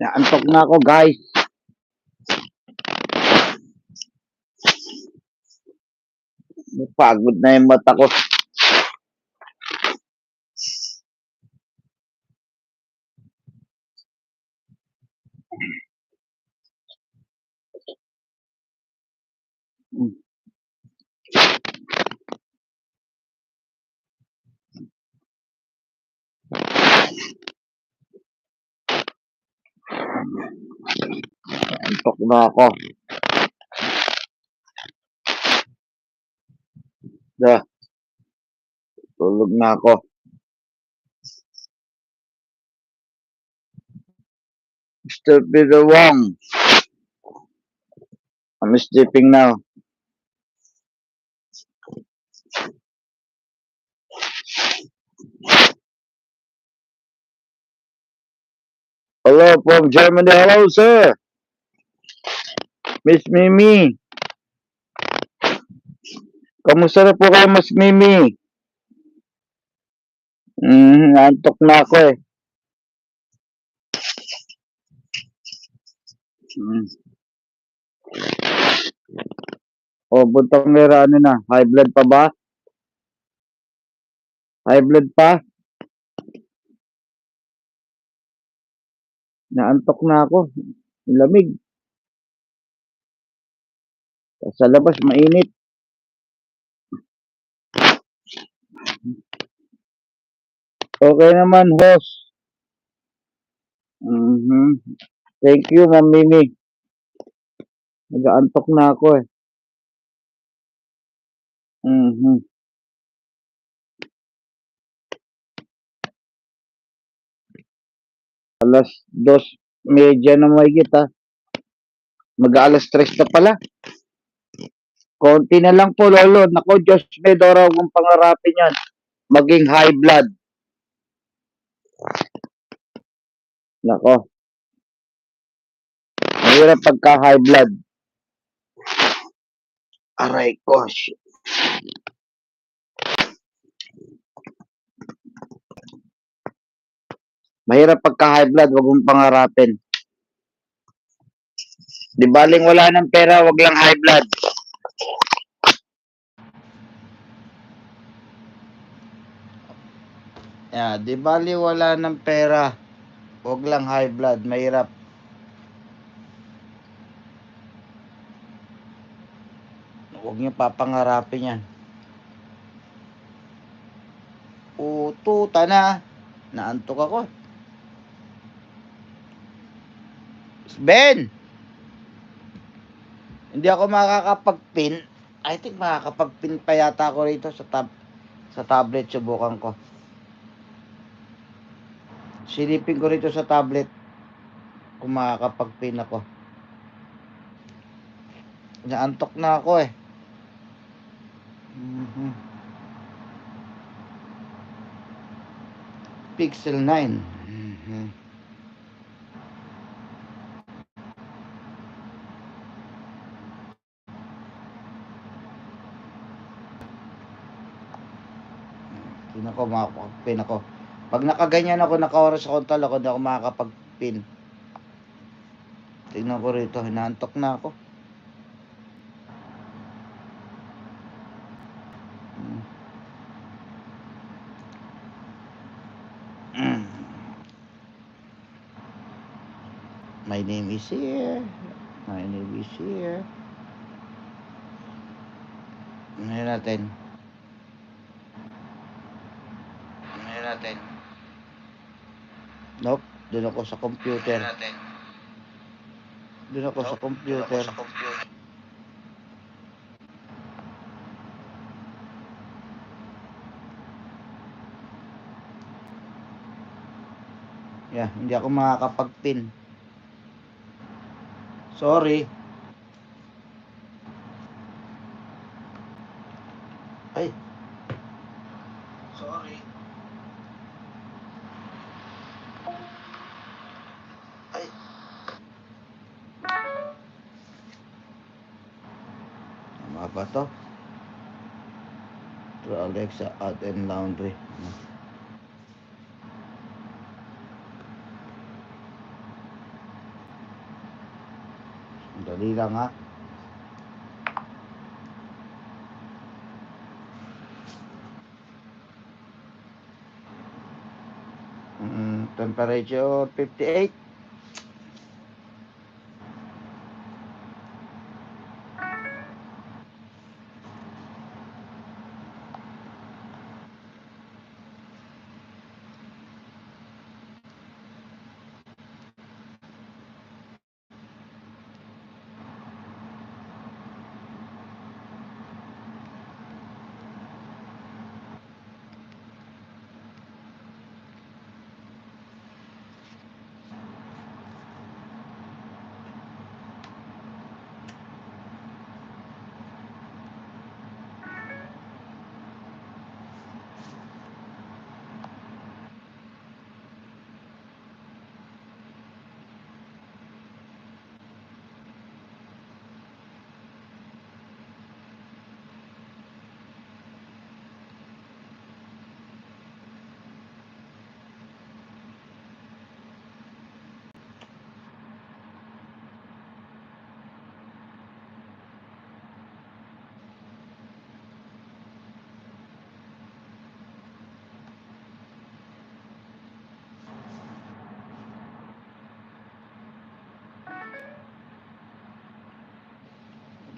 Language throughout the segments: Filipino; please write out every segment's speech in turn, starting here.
Naantok na ako, guys. Pagod na yung mata ko. Antok na ako. Da. Tulog na ako. Mr. Peter Wong. I'm sleeping now. Hello from Germany. Hello, sir. Miss Mimi. Kamusta na po kayo, Miss Mimi? Hmm, antok na ako eh. Hmm. O, buntang mera ano na, high blood pa ba? High blood pa? Naantok na ako. Lamig. Sa labas, mainit. Okay naman, host. Mhm. Thank you, Ma'am Mimi. Nag-aantok na ako eh. Mhm. Alas dos medya na may ha. Mag-alas tres na pala. Konti na lang po, Lolo. Nako, Diyos may dora kong pangarapin yan. Maging high blood. Nako. Mahirap pagka high blood. Aray ko. shit. Mahirap pagka high blood, wag mong pangarapin. Di baling wala ng pera, wag lang high blood. Yeah, di bali wala ng pera, wag lang high blood, mahirap. Huwag niyo papangarapin yan. Ututa na. Naantok ako. Ben! Hindi ako makakapag-pin. I think makakapag-pin pa yata ako rito sa tab sa tablet. Subukan ko. Silipin ko rito sa tablet kung makakapag-pin ako. Naantok na ako eh. Mhm. Pixel 9. Mhm. Pin ako, makakapag-pin ako. Pag nakaganyan ako, naka-oras kontal ako, hindi ako makakapag-pin. Tingnan ko rito, hinaantok na ako. Mm. My name is here. My name is here. Ano natin? Ano natin? Nope. Doon ako sa computer. Doon ako sa computer. Yeah, hindi ako makakapag-pin. Sorry. Ay. Sorry. Ay. Tama ba to? To Alexa at and laundry. Dali lang ha. Temperature 58.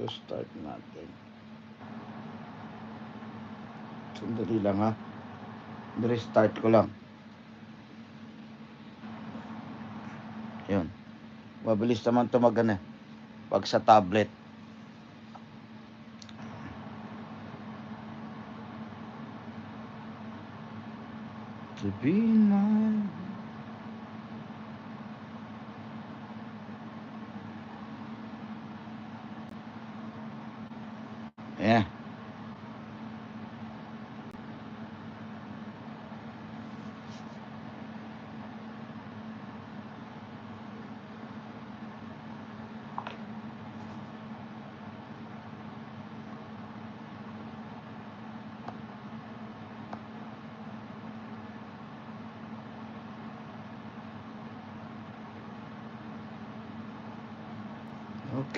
Restart natin. Sandali lang ha. Restart ko lang. Yun. Mabilis naman tumagan eh. Pag sa tablet. To be mine. Yeah.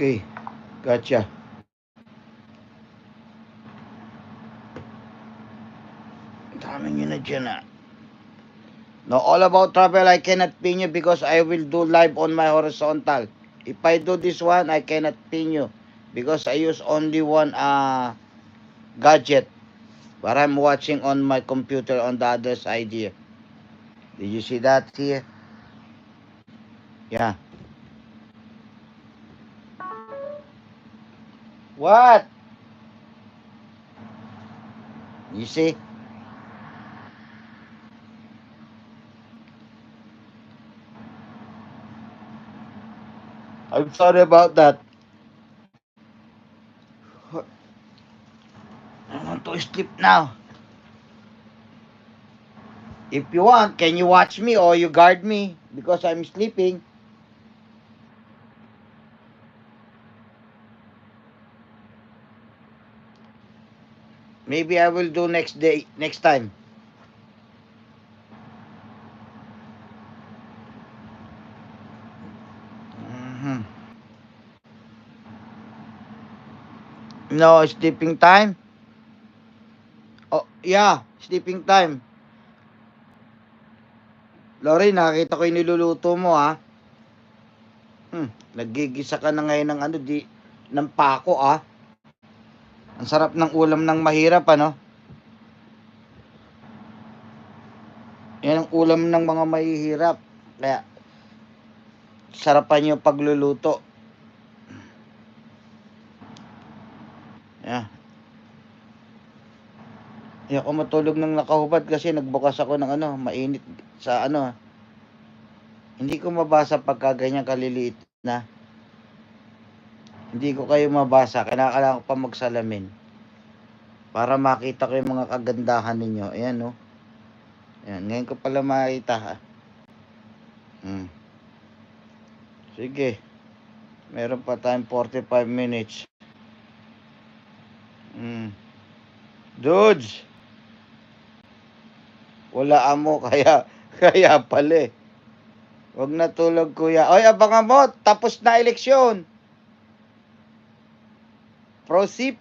Okay. Gotcha. Dami nyo na dyan ah. No, all about travel, I cannot pin you because I will do live on my horizontal. If I do this one, I cannot pin you because I use only one uh, gadget. But I'm watching on my computer on the other side here. Did you see that here? Yeah. What? You see? I'm sorry about that. I want to sleep now. If you want, can you watch me or you guard me because I'm sleeping? Maybe I will do next day, next time. Mhm. No, sleeping time? Oh, yeah, sleeping time. Lori, nakita ko yung niluluto mo, ha? Hmm, nagigisa ka na ngayon ng ano, di, ng pako, ah. Ang sarap ng ulam ng mahirap, ano? Yan ang ulam ng mga mahihirap. Kaya, sarapan yung pagluluto. Yeah. Hindi ako matulog ng nakahubad kasi nagbukas ako ng ano, mainit sa ano. Hindi ko mabasa pagka ganyan kaliliit na. Hindi ko kayo mabasa. Kailangan ko pa magsalamin. Para makita ko yung mga kagandahan ninyo. Ayan, no? Ayan, ngayon ko pala makita, ha? Hmm. Sige. Meron pa tayong 45 minutes. Hmm. Dudes. Wala amo kaya kaya pala eh. Huwag na tulog kuya. Oy, abangan mo. Tapos na eleksyon. Pro CP.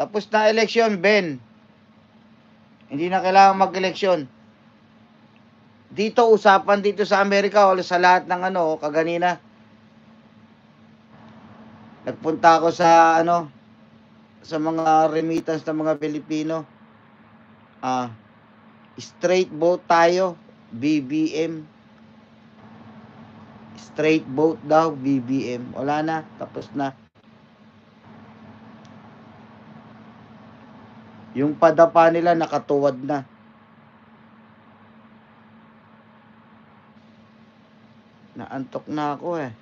Tapos na eleksyon, Ben. Hindi na kailangan mag-eleksyon. Dito, usapan dito sa Amerika o sa lahat ng ano, kaganina. Nagpunta ako sa ano, sa mga remittance ng mga Pilipino. Ah, straight boat tayo, BBM. Straight boat daw, BBM. Wala na, tapos na. Yung padapa nila nakatuwad na. Naantok na ako eh.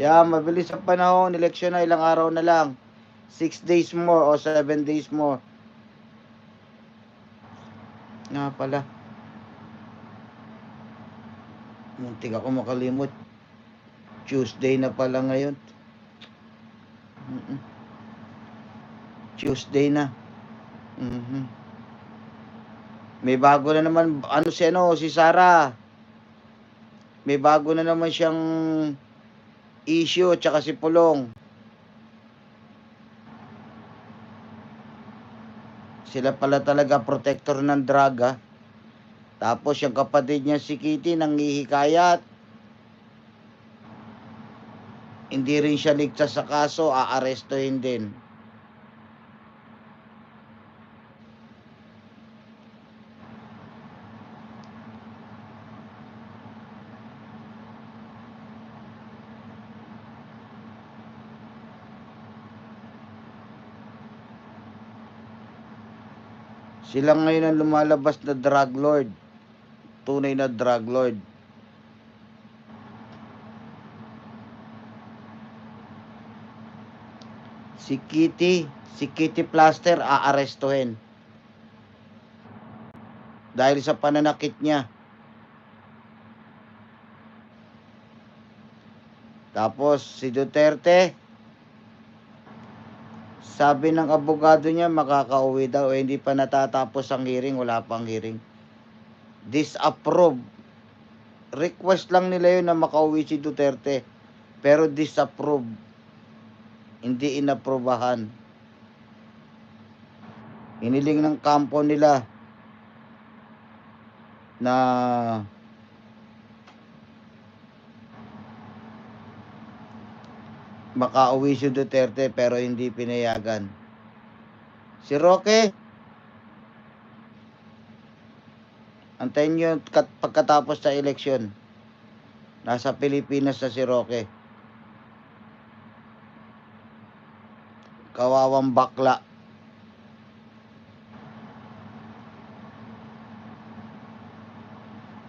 Yeah, mabilis ang panahon. Eleksyon na ilang araw na lang. Six days more o seven days more. Nga pala. Muntik ako makalimot. Tuesday na pala ngayon. Mm-mm. Tuesday na. Mhm. May bago na naman, ano si ano, si Sarah. May bago na naman siyang issue tsaka si Pulong. Sila pala talaga protector ng draga. Tapos yung kapatid niya si Kitty nanghihikayat. Hindi rin siya ligtas sa kaso, aarestuhin din. Sila ngayon ang lumalabas na drug lord. Tunay na drug lord. Si Kitty, si Kitty Plaster aarestuhin. Dahil sa pananakit niya. Tapos si Duterte, sabi ng abogado niya makakauwi daw eh, hindi pa natatapos ang hearing, wala pang hearing. Disapprove. Request lang nila yun na makauwi si Duterte. Pero disapprove. Hindi inaprobahan. Hiniling ng kampo nila na makauwi si Duterte pero hindi pinayagan. Si Roque, antayin nyo kat- pagkatapos sa eleksyon. Nasa Pilipinas na si Roque. Kawawang bakla.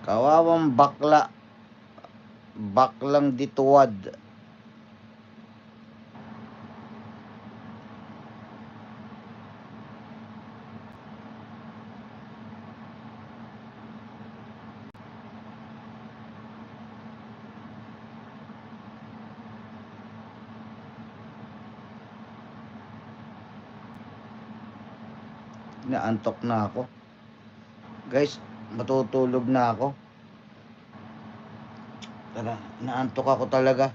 Kawawang bakla. Baklang dituwad. Naantok na ako. Guys, matutulog na ako. Tara, naantok ako talaga.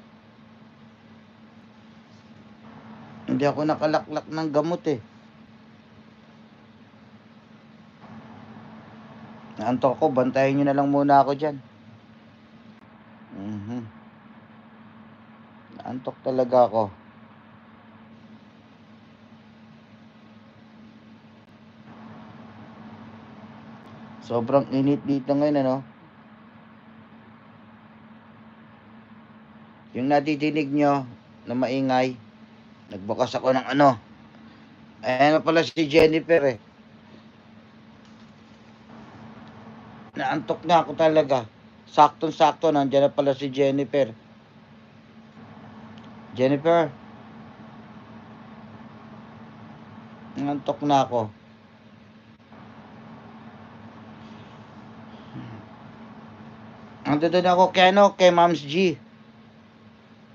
Hindi ako nakalaklak ng gamot eh. Naantok ako, bantayan nyo na lang muna ako dyan. Mhm. Naantok talaga ako. Sobrang init dito ngayon, ano? Yung nadidinig nyo na maingay, nagbukas ako ng ano. Ayan na pala si Jennifer eh. Naantok na ako talaga. Saktong-sakto, nandiyan na pala si Jennifer. Jennifer. Naantok na ako. Ando doon ako kay ano, kay Moms G.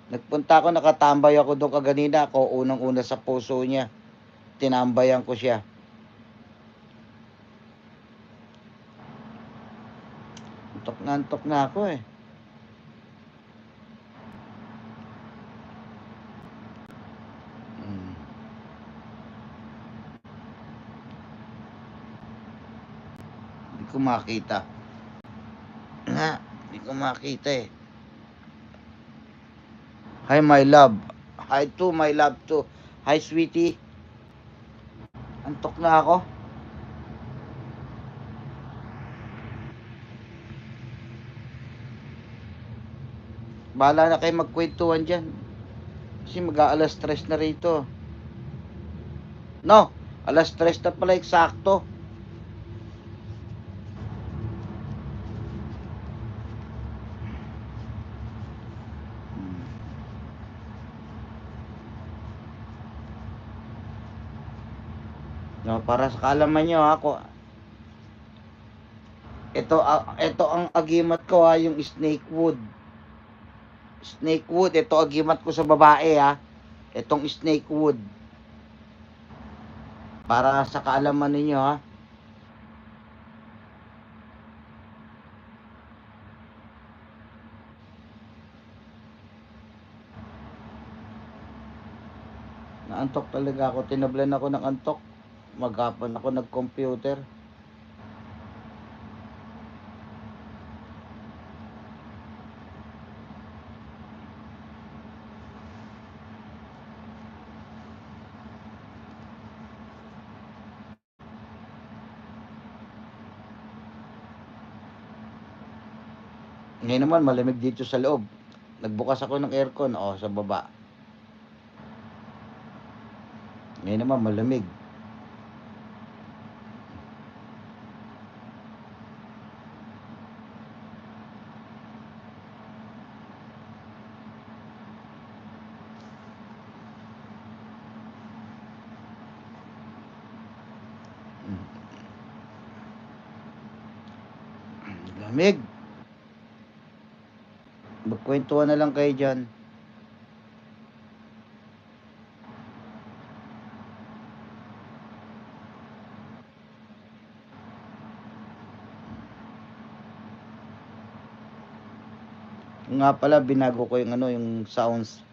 Nagpunta ako, nakatambay ako doon kaganina. Ako unang-una sa puso niya. Tinambayan ko siya. Antok na antok na ako eh. Mm. Hindi ko makita. Ko makita eh. Hi my love. Hi to my love to. Hi sweetie. Antok na ako. Bahala na kayo magkwentuhan dyan. Kasi mag-aalas stress na rito. No, alas stress na pala eksakto. Para sa kalaman nyo ako ito ah, ito ang agimat ko ha, yung snake wood. Snake wood, ito agimat ko sa babae ha. Itong snake wood. Para sa kaalaman ninyo ha. Naantok talaga ako. Tinablan ako ng antok. Maghapon ako nag-computer. Ngayon naman malamig dito sa loob. Nagbukas ako ng aircon oh sa baba. Ngayon naman malamig. Lamig. Magkwentuhan na lang kayo dyan. Nga pala, binago ko yung ano, yung sounds.